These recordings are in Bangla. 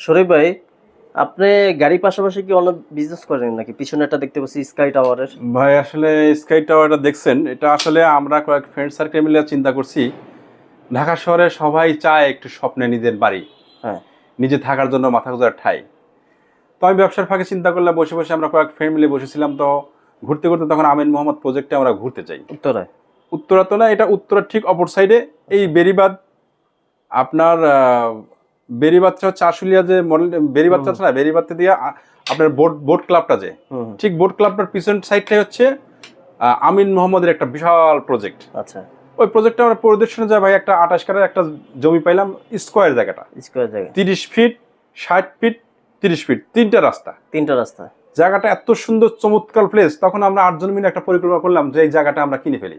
শরীফ ভাই আপনি গাড়ির পাশাপাশি কি অন্য বিজনেস করেন নাকি? পিছনে একটা দেখতে পাচ্ছি স্কাই টাওয়ারের ভাই আসলে স্কাই টাওয়ারটা দেখছেন এটা আসলে আমরা কয়েক ফ্রেন্ড সার্কেল মিলে চিন্তা করছি। ঢাকা শহরে সবাই চায় একটু স্বপ্নে নিজের বাড়ি হ্যাঁ। নিজে থাকার জন্য মাথা গোজার ঠাই। তো আমি ব্যবসার ফাঁকে চিন্তা করলে বসে বসে আমরা কয়েক ফ্রেন্ড মিলে বসেছিলাম তো ঘুরতে ঘুরতে তখন আমিন মোহাম্মদ প্রজেক্টে আমরা ঘুরতে চাই উত্তরায়? উত্তরা তো না এটা উত্তরার ঠিক অপর সাইডে এই বেরিবাদ আপনার আহ, হচ্ছে আশুলিয়া যে মডেল দিয়ে আপনার বোট বোট ক্লাবটা যে ঠিক বোট ক্লাবটার পিছন সাইডটাই হচ্ছে আমিন মোহাম্মদের একটা বিশাল প্রজেক্ট আচ্ছা। ওই প্রজেক্টটা আমরা পরিদর্শনে যায় ভাই একটা আঠাশ কাটার একটা জমি পাইলাম স্কোয়ার জায়গাটা। স্কোয়ার জায়গা। তিরিশ ফিট ষাট ফিট তিরিশ ফিট তিনটা রাস্তা। তিনটা রাস্তা। জায়গাটা এত সুন্দর চমৎকার প্লেস তখন আমরা আটজন মিলে একটা পরিকল্পনা করলাম যে এই জায়গাটা আমরা কিনে ফেলি।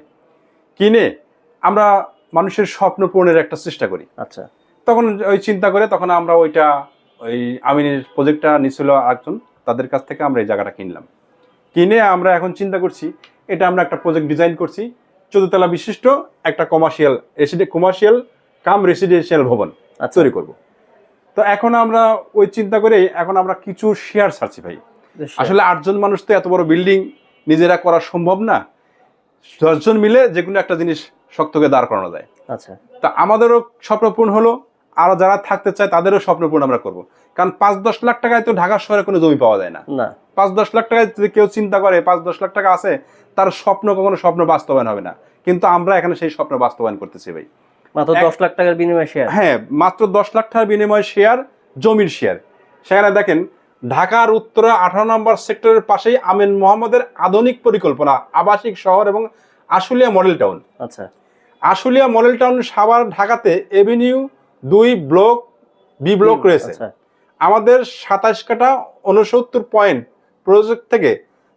কিনে আমরা মানুষের স্বপ্ন পূরণের একটা চেষ্টা করি। আচ্ছা। তখন ওই চিন্তা করে তখন আমরা ওইটা ওই আমিনের প্রজেক্টটা নিছিল একজন তাদের কাছ থেকে আমরা এই জায়গাটা কিনলাম। কিনে আমরা এখন চিন্তা করছি এটা আমরা একটা প্রজেক্ট ডিজাইন করছি চোদ্দতলা বিশিষ্ট একটা commercial residential commercial cum residential ভবন আচ্ছা। তৈরি করব। তো এখন আমরা ওই চিন্তা করে এখন আমরা কিছু শেয়ার ছাড়ছি ভাই। আসলে আটজন মানুষ তো এত বড় বিল্ডিং নিজেরা করা সম্ভব না। দশজন মিলে যে কোনো একটা জিনিস শক্তকে দাঁড় করানো যায়। আচ্ছা। তা আমাদেরও স্বপ্ন পূরণ হলো আর যারা থাকতে চায় তাদেরও স্বপ্ন পূরণ আমরা করব। কারণ পাঁচ দশ লাখ টাকায় তো ঢাকা শহরে কোনো জমি পাওয়া যায় না। পাঁচ দশ লাখ টাকায় যদি কেউ চিন্তা করে পাঁচ দশ লাখ টাকা আছে তার স্বপ্ন কখনো স্বপ্ন বাস্তবায়ন হবে না। কিন্তু আমরা এখানে সেই স্বপ্ন বাস্তবায়ন করতেছি ভাই। মাত্র দশ লাখ টাকার বিনিময়ে শেয়ার হ্যাঁ মাত্র দশ লাখ টাকার বিনিময়ে শেয়ার জমির শেয়ার সেখানে দেখেন ঢাকার উত্তরা আঠারো নম্বর সেক্টরের পাশেই আমিন মোহাম্মদের আধুনিক পরিকল্পনা আবাসিক শহর এবং আশুলিয়া মডেল টাউন। আচ্ছা। আশুলিয়া মডেল টাউন সাভার ঢাকাতে এভিনিউ দুই ব্লক বি ব্লক রয়েছে। আচ্ছা। আমাদের সাতাশ কাটা উনসত্তর পয়েন্ট প্রজেক্ট থেকে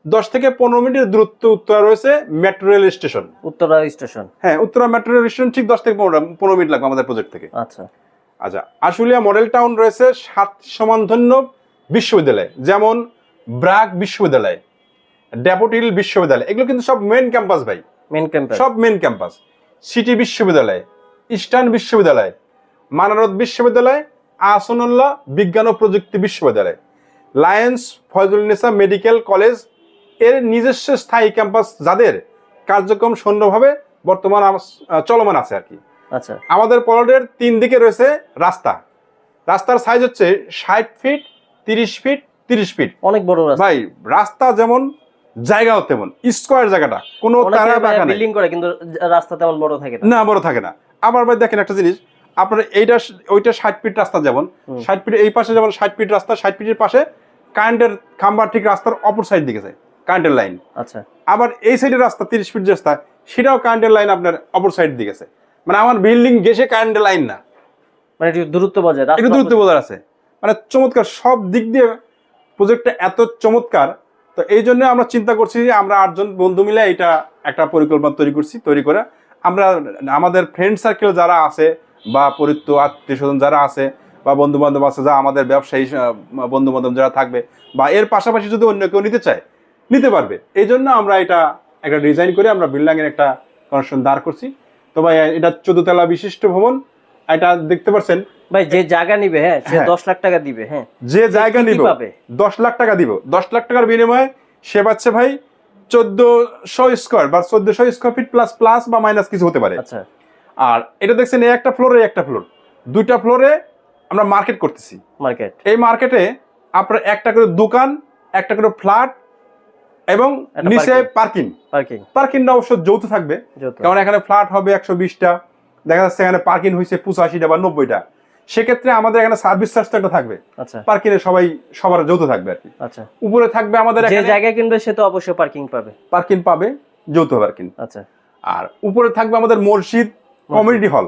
দশ থেকে পনেরো মিনিটের দূরত্ব উত্তরা রয়েছে metro rail station Uttara station হ্যাঁ উত্তরা মেট্রো রেল স্টেশন ঠিক দশ থেকে পনেরো পনেরো মিনিট লাগবে আমাদের প্রজেক্ট থেকে। আচ্ছা। আচ্ছা আশুলিয়া মডেল টাউন রয়েছে সাত সমানধন্য বিশ্ববিদ্যালয় যেমন ব্রাক বিশ্ববিদ্যালয় ড্যাপোটিল বিশ্ববিদ্যালয় এগুলো কিন্তু সব মেন ক্যাম্পাস ভাই। মেন ক্যাম্পাস সব মেন ক্যাম্পাস সিটি বিশ্ববিদ্যালয় ইস্টার্ন বিশ্ববিদ্যালয় মানারত বিশ্ববিদ্যালয় আসনুল্লাহ বিজ্ঞান ও প্রযুক্তি বিশ্ববিদ্যালয়। লায়েন্স ফয়জুলনেসা মেডিকেল কলেজের নিজস্ব স্থায়ী ক্যাম্পাস যাদের কার্যক্রম সুন্দরভাবে বর্তমান চলমান আছে আর কি। আচ্ছা। আমাদের পলটের তিন দিকে রয়েছে রাস্তা। রাস্তার সাইজ হচ্ছে ষাট ফিট তিরিশ ফিট তিরিশ ফিট অনেক বড় ভাই রাস্তা যেমন জায়গাও তেমন স্কোয়ার জায়গাটা কোনো তারা বাঁকা বিল্ডিং করে কিন্তু রাস্তা তেমন বড় থাকে না। না বড় থাকে না। আবার ভাই দেখেন একটা জিনিস আপনার এইটা ওইটা ষাট ফিট রাস্তা যেমন ষাট ফিট এই পাশে যেমন ষাট ফিট রাস্তা ষাট ফিটের পাশে কারেন্টের খাম্বার ঠিক রাস্তার অপর সাইড দিকে যায় কারেন্টের লাইন আচ্ছা। আবার এই সাইডের রাস্তা তিরিশ ফিট যে রাস্তা সেটাও কারেন্টের লাইন আপনার অপর সাইড দিকে আছে মানে আমার বিল্ডিং গেছে কারেন্টের লাইন না। মানে একটু দূরত্ব বজায় একটু দূরত্ব বোঝার আছে। মানে চমৎকার সব দিক দিয়ে প্রজেক্টটা এত চমৎকার। তো এই জন্য আমরা চিন্তা করছি যে আমরা আটজন বন্ধু মিলে এটা একটা পরিকল্পনা তৈরি করছি তৈরি করে। আমরা আমাদের ফ্রেন্ড সার্কেল যারা আছে বা পরিত্য আত্মীয় স্বজন যারা আছে বা বন্ধু বান্ধব আছে যা আমাদের ব্যবসায়ী বন্ধু বান্ধব যারা থাকবে বা এর পাশাপাশি যদি অন্য কেউ নিতে চায় নিতে পারবে। এই জন্য আমরা এটা একটা ডিজাইন করে আমরা বিল্ডিংয়ের একটা কনস্ট্রাকশন দাঁড় করছি। তো ভাই এটা চোদ্দতলা বিশিষ্ট ভবন। এটা দেখতে পাচ্ছেন ভাই যে জায়গা নিবে হ্যাঁ সে হ্যাঁ। দশ লাখ টাকা দিবে হ্যাঁ। যে জায়গা নিব? দশ লাখ টাকা দিব। দশ লাখ টাকার বিনিময়ে সে পাচ্ছে ভাই চোদ্দশো স্কোয়ার বা চোদ্দশো স্কোয়ার ফিট প্লাস প্লাস বা মাইনাস কিছু হতে পারে। আচ্ছা। আর এটা দেখছেন এই একটা ফ্লোরে একটা ফ্লোর দুইটা ফ্লোরে আমরা মার্কেট করতেছি। মার্কেট এই মার্কেটে আপনার একটা করে দোকান একটা করে ফ্ল্যাট এবং নিচে। পার্কিং পার্কিং পার্কিংটা অবশ্য যৌথ থাকবে। কারণ এখানে ফ্ল্যাট হবে একশো বিশটা। দেখা যাচ্ছে এখানে পার্কিং হয়েছে পঁচাশিটা বা নব্বইটা। সেক্ষেত্রে আমাদের এখানে সার্ভিস চার্জ তো একটা থাকবে। আচ্ছা। পার্কিং এ সবাই সবার যৌথ থাকবে আর কি। আচ্ছা। উপরে থাকবে আমাদের যে জায়গায় কিনবে সে তো অবশ্যই পার্কিং পাবে। পার্কিং পাবে যৌথ পার্কিং আচ্ছা। আর উপরে থাকবে আমাদের মসজিদ কমিউনিটি হল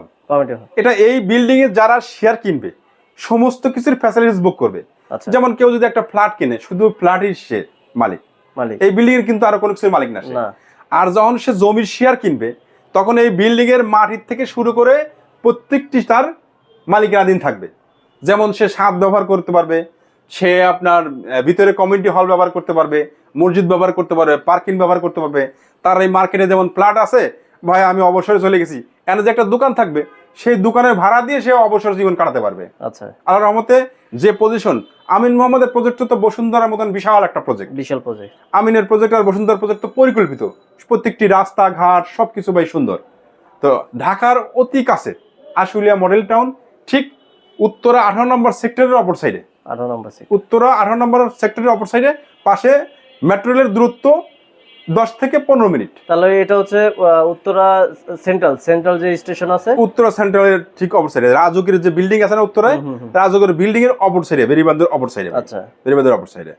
এটা এই বিল্ডিং এ যারা শেয়ার কিনবে সমস্ত কিছুর ফ্যাসিলিটিস বুক করবে। আচ্ছা। যেমন কেউ যদি একটা ফ্ল্যাট কিনে শুধু ফ্ল্যাটই সে মালিক। মালিক। এই বিল্ডিং এর কিন্তু আরও কোনো কিছুর মালিক না সে। আর যখন সে জমির শেয়ার কিনবে তখন এই বিল্ডিং এর মাটির থেকে শুরু করে প্রত্যেকটি তার মালিকানাধীন থাকবে। যেমন সে ছাদ ব্যবহার করতে পারবে সে আপনার ভিতরে কমিউনিটি হল ব্যবহার করতে পারবে মসজিদ ব্যবহার করতে পারবে পার্কিং ব্যবহার করতে পারবে। তার এই মার্কেটে যেমন ফ্ল্যাট আছে ভাই আমি অবসরে চলে গেছি এখানে যে একটা দোকান থাকবে সেই দোকানের ভাড়া দিয়ে সে অবসর জীবন কাটাতে পারবে। আচ্ছা। আল্লাহ রহমতে যে পজিশন আমিন মোহাম্মদের প্রজেক্ট তো বসুন্ধরার মতন বিশাল একটা প্রজেক্ট বিশাল প্রজেক্ট আমিনের প্রজেক্ট আর বসুন্ধরা প্রজেক্ট তো পরিকল্পিত। প্রত্যেকটি রাস্তাঘাট সবকিছু ভাই সুন্দর। তো ঢাকার অতি কাছে আশুলিয়া মডেল টাউন ঠিক উত্তরা আঠারো নম্বর সেক্টরের অপর সাইডে আঠারো নম্বর উত্তরা আঠারো নম্বর সেক্টরের অপর সাইডে পাশে মেট্রো রেলের দূরত্ব দশ থেকে পনেরো মিনিট। তাহলে এটা হচ্ছে উত্তরা সেন্ট্রাল সেন্ট্রাল যে স্টেশন আছে। উত্তরা সেন্ট্রালের ঠিক অপর সাইডে রাজকের যে বিল্ডিং আছে না উত্তরায়। রাজকের বিল্ডিং এর অপর সাইডে বেরিবান্ধের অপর সাইডে আচ্ছা। বেরিবাদের অপর সাইডে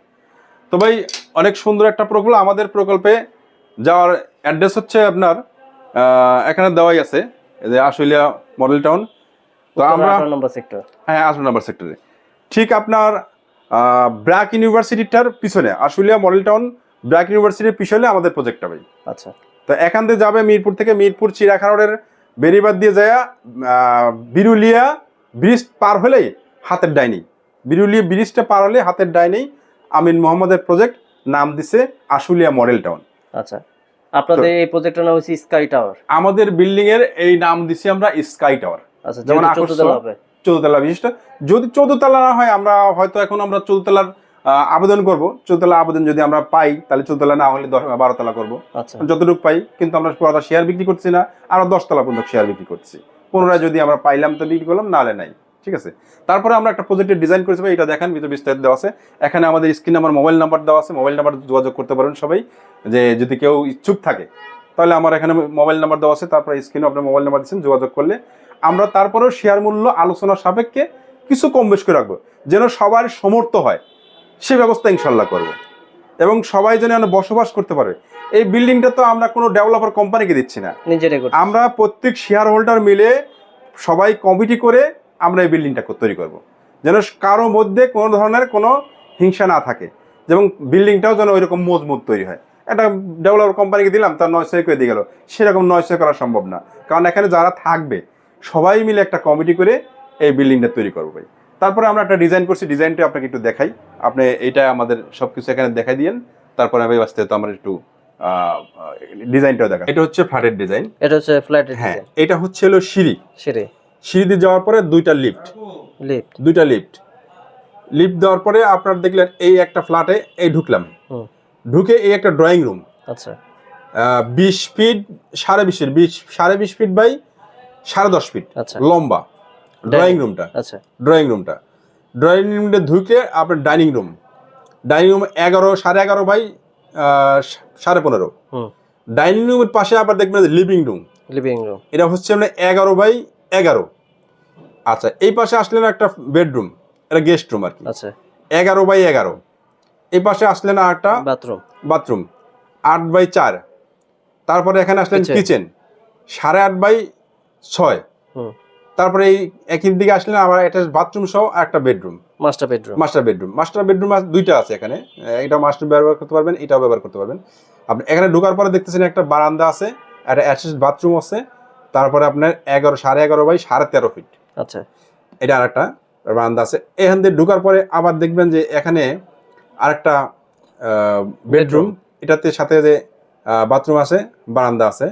তো ভাই অনেক সুন্দর একটা প্রকল্প আমাদের প্রকল্পে যাওয়ার অ্যাড্রেস হচ্ছে আপনার এখানে দেওয়াই আছে এই যে আশুলিয়া মডেল টাউন তো আমরা নম্বর সেক্টর হ্যাঁ আঠারো নম্বর সেক্টরে ঠিক আপনার ব্র্যাক ইউনিভার্সিটিটার পিছনে আশুলিয়া মডেল টাউন ব্র্যাক ইউনিভার্সিটির পিছনে আমাদের প্রজেক্টটা ভাই। আচ্ছা। তো এখান থেকে যাবে মিরপুর থেকে মিরপুর চিড়াখানা রোডের বেরিবাদ দিয়ে যায় বিরুলিয়া ব্রিজ পার হলেই হাতের ডাইনি। বিরুলিয়া ব্রিজটা পার হলে হাতের ডাইনি আমিন মোহাম্মদের প্রজেক্ট নাম দিছে আশুলিয়া মডেল টাউন। আচ্ছা। আপনাদের এই প্রজেক্টের নাম হচ্ছে স্কাই টাওয়ার আমাদের বিল্ডিং এর এই নাম দিছি আমরা স্কাই টাওয়ার আচ্ছা যেমন হবে। চৌদ্দতলা বিশিষ্ট। যদি চৌদ্দতলা না হয় আমরা হয়তো এখন আমরা আহ, আবেদন করব। চৌদ্দতলা আবেদন যদি আমরা পাই তাহলে চৌদ্দতলা না হলে দশ বারোতলা করব। আচ্ছা। যতটুকু পাই কিন্তু আমরা পুরোটা শেয়ার বিক্রি করছি না আরও দশতলা পর্যন্ত শেয়ার বিক্রি করছি। পুনরায় যদি আমরা পাইলাম তো বিক্রি করলাম নাহলে নাই। ঠিক আছে? তারপরে আমরা একটা প্রজেক্টের ডিজাইন করেছি ভাই, এটা দেখেন ভিতরে বিস্তারিত দেওয়া আছে। এখানে আমাদের স্ক্রিন আমার মোবাইল নাম্বার দেওয়া আছে। মোবাইল নাম্বার যোগাযোগ করতে পারেন সবাই। যে যদি কেউ ইচ্ছুক থাকে তাহলে আমার এখানে মোবাইল নাম্বার দেওয়া আছে। তারপরে স্ক্রিনে আপনার মোবাইল নাম্বার দিচ্ছেন যোগাযোগ করলে আমরা তারপরেও শেয়ার মূল্য আলোচনা সাপেক্ষে কিছু কম বেশ করে রাখব। যেন সবার সমর্থ হয়। সে ব্যবস্থা ইনশাল্লাহ করব। এবং সবাই যেন এখানে বসবাস করতে পারে। এই বিল্ডিংটা তো আমরা কোনো ডেভেলপার কোম্পানিকে দিচ্ছি না। আমরা প্রত্যেক শেয়ার হোল্ডার মিলে সবাই কমিটি করে আমরা এই বিল্ডিংটা তৈরি করব। যেন কারও মধ্যে কোনো ধরনের কোনো হিংসা না থাকে। যেমন বিল্ডিংটাও যেন ওইরকম মজবুত তৈরি হয়। একটা ডেভেলপার কোম্পানিকে দিলাম তার নয় ছয় করে দিয়ে গেল। সেরকম নয় ছয় করা সম্ভব না। কারণ এখানে যারা থাকবে সবাই মিলে একটা কমিটি করে এই বিল্ডিংটা তৈরি করব ভাই। তারপরে আমরা একটা ডিজাইন করছি ডিজাইনটা আপনাকে একটু দেখাই। আপনি এটা আমাদের সব কিছু এখানে দেখাই দিয়েন। তারপরে আমি বাস্তে তো আমরা একটু ডিজাইনটাও দেখা এটা হচ্ছে ফ্ল্যাটের ডিজাইন এটা হচ্ছে ফ্ল্যাটের হ্যাঁ এটা হচ্ছে হলো সিঁড়ি। সিঁড়ি। সিঁড়িতে যাওয়ার পরে দুইটা লিফট লিফট দুইটা লিফট লিফট দেওয়ার পরে আপনার দেখলেন এই একটা ফ্ল্যাটে এই ঢুকলাম। ঢুকে এই একটা ড্রয়িং রুম আচ্ছা। বিশ ফিট সাড়ে বিশের বিশ সাড়ে বিশ ফিট বাই সাড়ে দশ ফিট আচ্ছা। লম্বা। ড্রয়িং রুমটা আচ্ছা। ড্রয়িং রুমটা ড্রয়িং রুমটা ঢুকে আপনার ডাইনিং রুম ডাইনিং রুম এগারো সাড়ে এগারো বাই সাড়ে পনেরো। হুম। ডাইনিং রুমের পাশে আবার দেখবেন লিভিং রুম লিভিং রুম এটা হচ্ছে মানে এগারো বাই এগারো। আচ্ছা এই পাশে আসলেন একটা বেডরুম এটা গেস্ট রুম আর কি। আচ্ছা। এগারো বাই এগারো। এই পাশে আসলেন আর একটা বাথরুম বাথরুম আট বাই চার। তারপরে এখানে আসলেন কিচেন সাড়ে আট বাই ছয়। হুম। তারপরে এই একই দিকে আসলেন আবার একটা বাথরুম সহ একটা bedroom master bedroom master bedroom master bedroom দুইটা আছে এখানে। এটা মাস্টার ব্যবহার করতে পারবেন এটাও ব্যবহার করতে পারবেন। আপনি এখানে ঢোকার পরে দেখতেছেন একটা বারান্দা আছে একটা অ্যাটাচ বাথরুম আছে। তারপরে আপনার এগারো সাড়ে এগারো বাই সাড়ে তেরো ফিট আচ্ছা। এটা আরেকটা বারান্দা আছে। এখান দিয়ে ঢোকার পরে আবার দেখবেন যে এখানে আরেকটা বেডরুম এটাতে সাথে যে বাথরুম আছে বারান্দা আছে।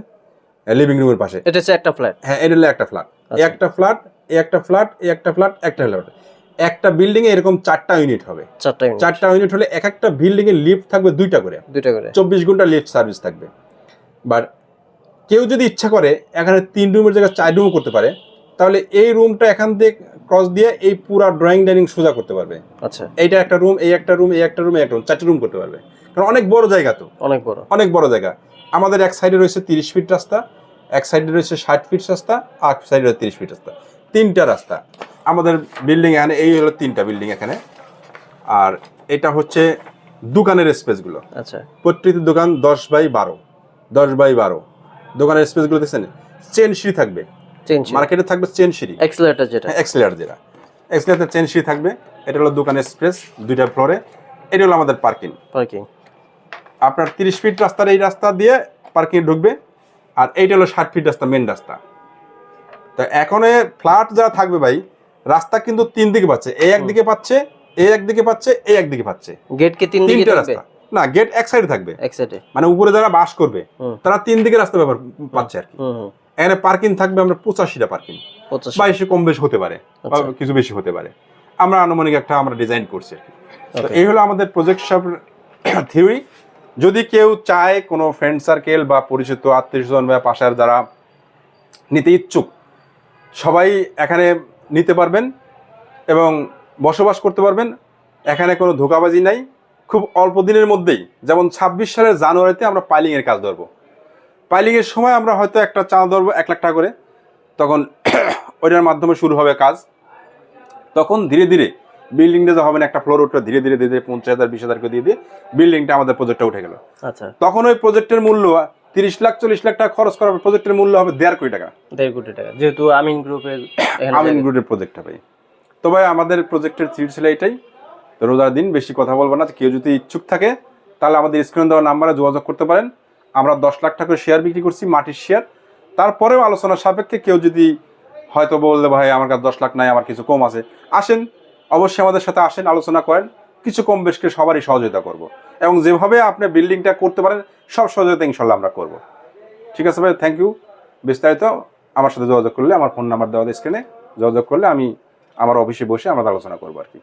লিভিং রুমের পাশে। এটা হচ্ছে একটা ফ্ল্যাট হ্যাঁ এটা হলো একটা ফ্ল্যাট আচ্ছা। একটা ফ্ল্যাট একটা ফ্ল্যাট একটা ফ্ল্যাট একটা ফ্ল্যাট একটা বিল্ডিং এ এরকম চারটা ইউনিট হবে। চারটা ইউনিট হলে এক একটা বিল্ডিং এর লিফট থাকবে দুইটা করে। দুইটা করে। চব্বিশ ঘণ্টা লিফট সার্ভিস থাকবে। বাট কেউ যদি ইচ্ছা করে এখানে তিন রুমের জায়গায় চার রুমও করতে পারে তাহলে এই রুমটা এখান থেকে ক্রস দিয়ে এই পুরা ড্রয়িং ডাইনিং সোজা করতে পারবে। আচ্ছা। এইটা একটা রুম এই একটা রুম এই একটা রুম এই একটা রুম চারটে রুম করতে পারবে। কারণ অনেক বড় জায়গা তো। অনেক বড়। অনেক বড় জায়গা। আমাদের এক সাইডে রয়েছে তিরিশ ফিট রাস্তা এক সাইডে রয়েছে ষাট ফিট রাস্তা আর সাইডে রয়েছে তিরিশ ফিট রাস্তা। তিনটা রাস্তা। আমাদের বিল্ডিং এখানে এই হলো তিনটা বিল্ডিং এখানে। আর এটা হচ্ছে দোকানের স্পেসগুলো। আচ্ছা। প্রত্যেকটি দোকান দশ বাই বারো দশ বাই বারো। দোকানের স্পেসগুলো দেখছেন? চেন সিঁড়ি থাকবে। মার্কেটে থাকবে চেন সিঁড়ি। এক্সেলেটর যেটা। এক্সেলার যেটা। এক্সেলারতে চেন সিঁড়ি থাকবে। এটা হলো দোকানের স্পেস দুইটা ফ্লোরে। এটা হলো আমাদের পার্কিং পার্কিং আপনার তিরিশ ফিট রাস্তার এই রাস্তা দিয়ে পার্কিং ঢুকবে আর এইটা হলো ষাট ফিট রাস্তা মেন রাস্তা। তো এখন ফ্ল্যাট যারা থাকবে ভাই রাস্তা কিন্তু তিন দিকে পাচ্ছে। এই একদিকে পাচ্ছে এই একদিকে পাচ্ছে এই একদিকে পাচ্ছে। গেট কি তিন দিকে রাস্তা। না গেট এক সাইডে থাকবে। এক সাইডে মানে উপরে যারা বাস করবে তারা তিন দিকে রাস্তা ব্যবহার পাচ্ছে আর কি। এখানে পার্কিং থাকবে আমরা পঁচাশিটা পার্কিং পঁচাশি। বা এসে কম বেশি হতে পারে আচ্ছা। কিছু বেশি হতে পারে। আমরা আনুমানিক একটা আমরা ডিজাইন করছি আর কি। এই হলো আমাদের প্রজেক্ট সব থিওরি যদি কেউ চায় কোনো ফ্রেন্ড সার্কেল বা পরিচিত আত্মীয় স্বজন বা পাশার যারা নিতে ইচ্ছুক, সবাই এখানে নিতে পারবেন এবং বসবাস করতে পারবেন। এখানে কোনো ধোকাবাজি নাই। খুব অল্প দিনের মধ্যেই, যেমন ছাব্বিশ সালের জানুয়ারিতে আমরা পাইলিংয়ের কাজ ধরবো। পাইলিংয়ের সময় আমরা হয়তো একটা চাঁদা ধরবো এক লাখ টাকা করে। তখন ওইটার মাধ্যমে শুরু হবে কাজ। তখন ধীরে ধীরে বিল্ডিংটা যে হবে না একটা ফ্লোর উঠে ধীরে ধীরে ধীরে ধীরে পঞ্চাশ হাজার বিশ হাজার করে দিয়ে দিয়ে বিল্ডিংটা আমাদের প্রজেক্টটা উঠে গেল। আচ্ছা। তখন ওই প্রজেক্টের মূল্য তিরিশ লাখ চল্লিশ লাখ টাকা খরচ করার প্রজেক্টের মূল্য হবে দেড় কোটি টাকা। দেড় কোটি টাকা যেহেতু আমিন গ্রুপের আমিন গ্রুপের প্রজেক্ট হবে তো ভাই আমাদের প্রজেক্টের থ্রি ছিল এটাই। তো রোজার দিন বেশি কথা বলব না কেউ যদি ইচ্ছুক থাকে তাহলে আমাদের স্ক্রিনে দেওয়া নাম্বারে যোগাযোগ করতে পারেন। আমরা দশ লাখ টাকা শেয়ার বিক্রি করছি মাটির শেয়ার তারপরেও আলোচনা সাপেক্ষে কেউ যদি হয়তো বললে ভাই আমার কাছে দশ লাখ নাই আমার কিছু কম আছে। আসেন অবশ্যই আমাদের সাথে আসেন, আলোচনা করেন। কিছু কম বেশকে সবারই সহযোগিতা করব। এবং যেভাবে আপনি বিল্ডিংটা করতে পারেন, সব সহযোগিতা ইনশাল্লাহ আমরা করব। ঠিক আছে ভাই থ্যাংক ইউ বিস্তারিত আমার সাথে যোগাযোগ করলে, আমার ফোন নাম্বার দেওয়া স্ক্রিনে যোগাযোগ করলে আমি আমার অফিসে বসে আমরা আলোচনা করব আর কি।